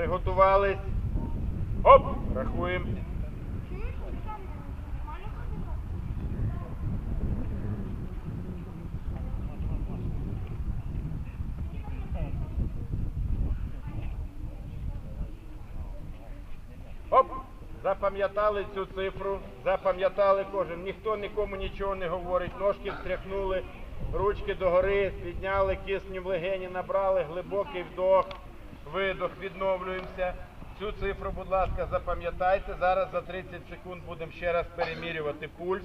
Приготувались. Оп! Рахуємо. Оп! Запам'ятали цю цифру, запам'ятали кожен. Ніхто нікому нічого не говорить. Ножки встряхнули, ручки догори, підняли кисню в легені, набрали глибокий вдох, видох, відновлюємося. Цю цифру, будь ласка, запам'ятайте. Зараз за 30 секунд будемо ще раз перемірювати пульс.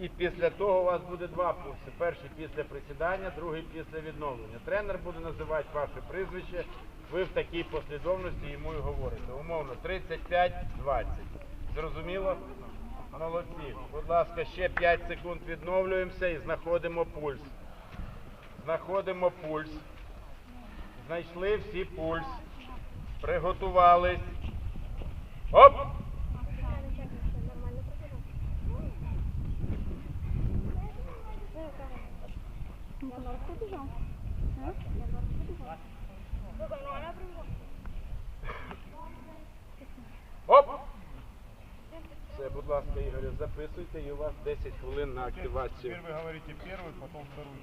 І після того у вас буде два пульси. Перший після присідання, другий після відновлення. Тренер буде називати ваше прізвище. Ви в такій послідовності йому і говорите. Умовно 35-20. Зрозуміло? Молодці. Будь ласка, ще 5 секунд відновлюємося і знаходимо пульс. Знаходимо пульс. Знайшли всі пульс. Приготувались. Оп! Оп! Все, будь ласка, Ігорю, записуйте і у вас 10 хвилин на активацію. Теперь вы говорите первый, потом второй.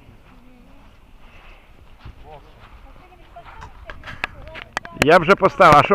Я вже поставив. А що